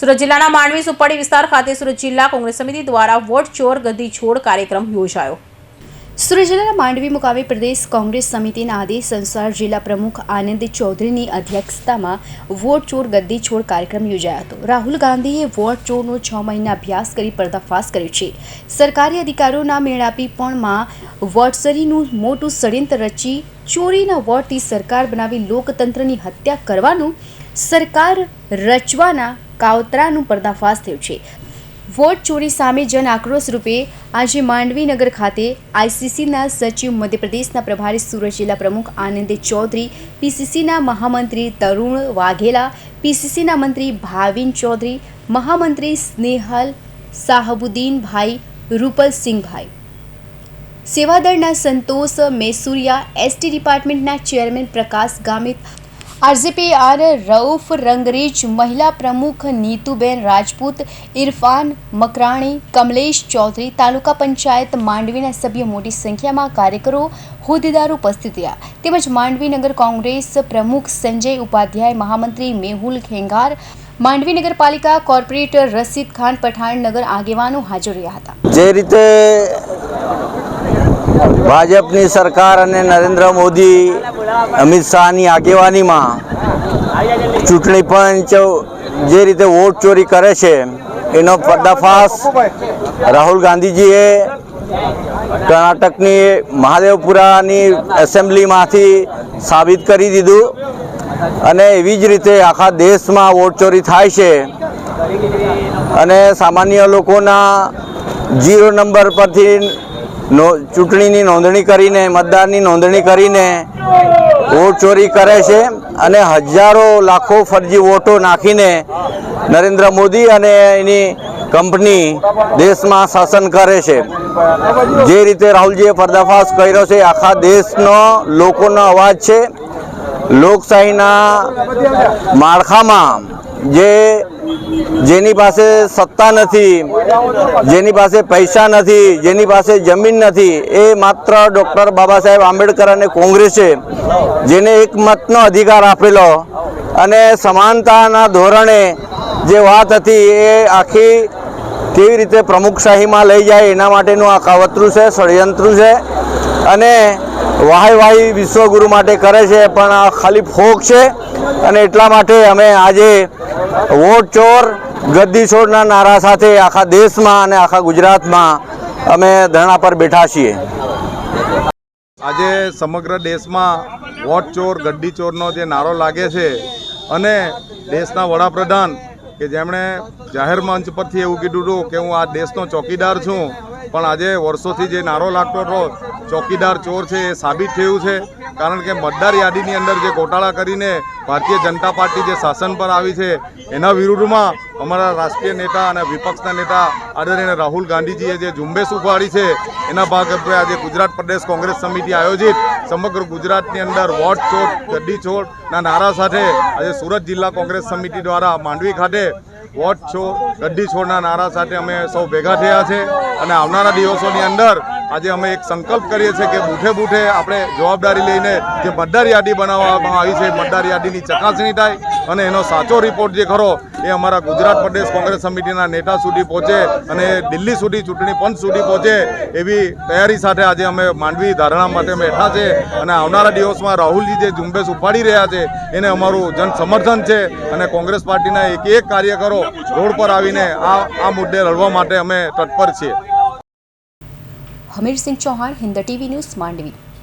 સુરત જિલ્લાના માંડવી સુપાડી વિસ્તાર ખાતે સુરત જિલ્લા કોંગ્રેસ સમિતિ દ્વારા વોટ ચોર ગદ્દી છોડ કાર્યક્રમ યોજાયો. સુરત જિલ્લાના માંડવી મુકામે પ્રદેશ કોંગ્રેસ સમિતિના આદેશ અનુસાર જિલ્લા પ્રમુખ આનંદ ચૌધરીની અધ્યક્ષતામાં વોટ ચોર ગદ્દી છોડ કાર્યક્રમ યોજાયો હતો. રાહુલ ગાંધીએ વોટ ચોરનો છ મહિના અભ્યાસ કરી પર્દાફાશ કર્યો છે. સરકારી અધિકારીઓના મેળાપીપણમાં વોટસરીનું મોટું ષડયંત્ર રચી ચોરીના વોટથી સરકાર બનાવી લોકતંત્રની હત્યા કરવાનું સરકાર રચવાના કાવતરાનું પર્દાફાશ થયું છે. વોટ ચોરી સામે જન આક્રોશ રૂપે આજે માંડવીનગર ખાતે આઈસીસીના સચિવ મધ્યપ્રદેશના પ્રભારી સુરત જિલ્લા પ્રમુખ આનંદ ચૌધરી, પીસીસીના મહામંત્રી તરુણ વાઘેલા, પીસીસીના મંત્રી ભાવિન ચૌધરી, મહામંત્રી સ્નેહલ સાહબુદ્દીનભાઈ રૂપલસિંહભાઈ. સેવાદળના Santosh Mesuriya, ST ડિપાર્ટમેન્ટના chairman Prakash Gamit RZP R Rauf રંગરીચ મહિલા પ્રમુખ નીતુબેન રાજપૂત, ઇરફાન મકરાણી, કમલેશ ચૌધરી, તાલુકા પંચાયત માંડવીના સભ્ય મોટી સંખ્યામાં કાર્યકરો, હોદ્દેદારો ઉપસ્થિત રહ્યા. તેમજ માંડવી નગર કોંગ્રેસ પ્રમુખ સંજય ઉપાધ્યાય, મહામંત્રી મેહુલ ખેંગાર, માંડવી નગરપાલિકા કોર્પોરેટર રસીદ ખાન પઠાણ નગર આગેવાનો હાજર રહ્યા હતા. જે રીતે ભાજપની સરકાર અને નરેન્દ્ર મોદી, અમિત શાહની આગેવાનીમાં ચૂંટણી પંચ જે રીતે વોટ ચોરી કરે છે, એનો પર્દાફાશ રાહુલ ગાંધીજીએ કર્ણાટકની મહાદેવપુરાની એસેમ્બલીમાંથી સાબિત કરી દીધું. અને એવી જ રીતે આખા દેશમાં વોટ ચોરી થાય છે. અને સામાન્ય લોકોના જીરો નંબર પરથી નો ચૂંટણીની નોંધણી કરીને, મતદારની નોંધણી કરીને વોટ ચોરી કરે છે અને હજારો લાખો ફરજી વોટો નાખીને નરેન્દ્ર મોદી અને એની કંપની દેશમાં શાસન કરે છે. જે રીતે રાહુલજીએ પર્દાફાશ કર્યો છે, આખા દેશનો લોકોનો અવાજ છે. લોકશાહીના માળખામાં જે જેની પાસે સત્તા નથી, જેની પાસે પૈસા નથી, જેની પાસે જમીન નથી, એ માત્ર ડૉક્ટર બાબા સાહેબ આંબેડકર અને કોંગ્રેસે જેને એક મતનો અધિકાર આપેલો અને સમાનતાના ધોરણે જે વાત હતી એ આખી કેવી રીતે પ્રમુખશાહીમાં લઈ જાય એના માટેનું આ કાવતરું છે, ષડયંત્ર છે. અને વાહી વાહી વિશ્વગુરુ માટે કરે છે, પણ આ ખાલી ફોક છે અને એટલા માટે અમે આજે વોટ ચોર, ગદ્દી છોડના નારા સાથે આખા દેશમાં અને આખા ગુજરાતમાં અમે ધરણા પર બેઠા છીએ. આજે સમગ્ર દેશમાં વોટ ચોર ગડ્ડી ચોરનો જે નારો લાગે છે અને દેશના વડાપ્રધાન કે જેમણે જાહેર મંચ પરથી એવું કીધું હતું કે હું આ દેશનો ચોકીદાર છું, પણ આજે વર્ષોથી જે નારો લાગતો હતો ચોકીદાર ચોર છે, એ સાબિત થયું છે. કારણ કે મતદાર યાદીની અંદર જે ગોટાળા કરીને ભારતીય જનતા પાર્ટી જે શાસન પર આવી છે, એના વિરુદ્ધમાં અમારા રાષ્ટ્રીય નેતા અને વિપક્ષના નેતા આદરણીય રાહુલ ગાંધીજીએ જે ઝુંબેશ ઉપાડી છે, એના ભાગરૂપે આજે ગુજરાત પ્રદેશ કોંગ્રેસ સમિતિ આયોજિત સમગ્ર ગુજરાતની અંદર વોટ છોડ ગડ્ડી છોડના નારા સાથે આજે સુરત જિલ્લા કોંગ્રેસ સમિતિ દ્વારા માંડવી ખાતે વોટ છોડ ગડ્ડી છોડના નારા સાથે અમે સૌ ભેગા થયા છે. અને આવનારા દિવસોની અંદર આજે અમે એક સંકલ્પ કરીએ છીએ કે બૂઠે બૂઠે આપણે જવાબદારી લઈને જે મતદાર યાદી બનાવવામાં આવી છે, મતદાર યાદીની ચકાસણી થાય અને એનો સાચો રિપોર્ટ જે ખરો એ અમારા ગુજરાત પ્રદેશ કોંગ્રેસ સમિતિના નેતા સુધી પહોંચે અને દિલ્હી સુધી ચૂંટણી પંચ સુધી પહોંચે એવી તૈયારી સાથે આજે અમે માંડવી ધારણા માટે બેઠા છે અને આવનારા દિવસમાં રાહુલજી જે ઝુંબેશ ઉપાડી રહ્યા છે એને અમારું જન સમર્થન છે અને કોંગ્રેસ પાર્ટીના એક એક કાર્યકરો રોડ પર આવીને આ આ મુદ્દે લડવા માટે અમે તત્પર છીએ. Hamirsinh Chauhan Hind TV news Mandvi.